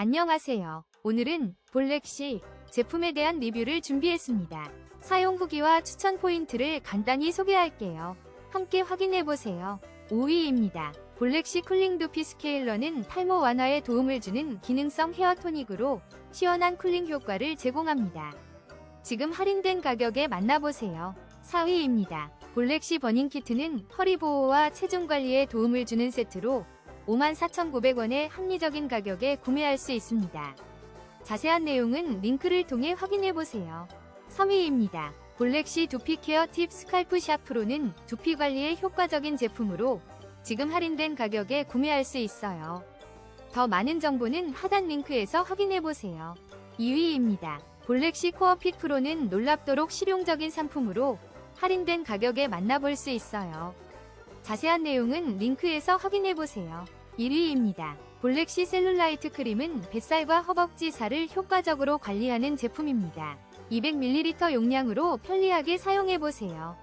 안녕하세요. 오늘은 볼렉시 제품에 대한 리뷰를 준비했습니다. 사용 후기와 추천 포인트를 간단히 소개할게요. 함께 확인해보세요. 5위입니다. 볼렉시 쿨링 두피 스케일러는 탈모 완화에 도움을 주는 기능성 헤어 토닉으로 시원한 쿨링 효과를 제공합니다. 지금 할인된 가격에 만나보세요. 4위입니다. 볼렉시 버닝 키트는 허리 보호와 체중 관리에 도움을 주는 세트로 54,900원의 합리적인 가격에 구매할 수 있습니다. 자세한 내용은 링크를 통해 확인해보세요. 3위입니다. 볼렉시 두피 케어 팁 스칼프 샤프로는 두피 관리에 효과적인 제품으로 지금 할인된 가격에 구매할 수 있어요. 더 많은 정보는 하단 링크에서 확인해보세요. 2위입니다. 볼렉시 코어 핏 프로는 놀랍도록 실용적인 상품으로 할인된 가격에 만나볼 수 있어요. 자세한 내용은 링크에서 확인해보세요. 1위입니다. 볼렉시 셀룰라이트 크림은 뱃살과 허벅지 살을 효과적으로 관리하는 제품입니다. 200ml 용량으로 편리하게 사용해보세요.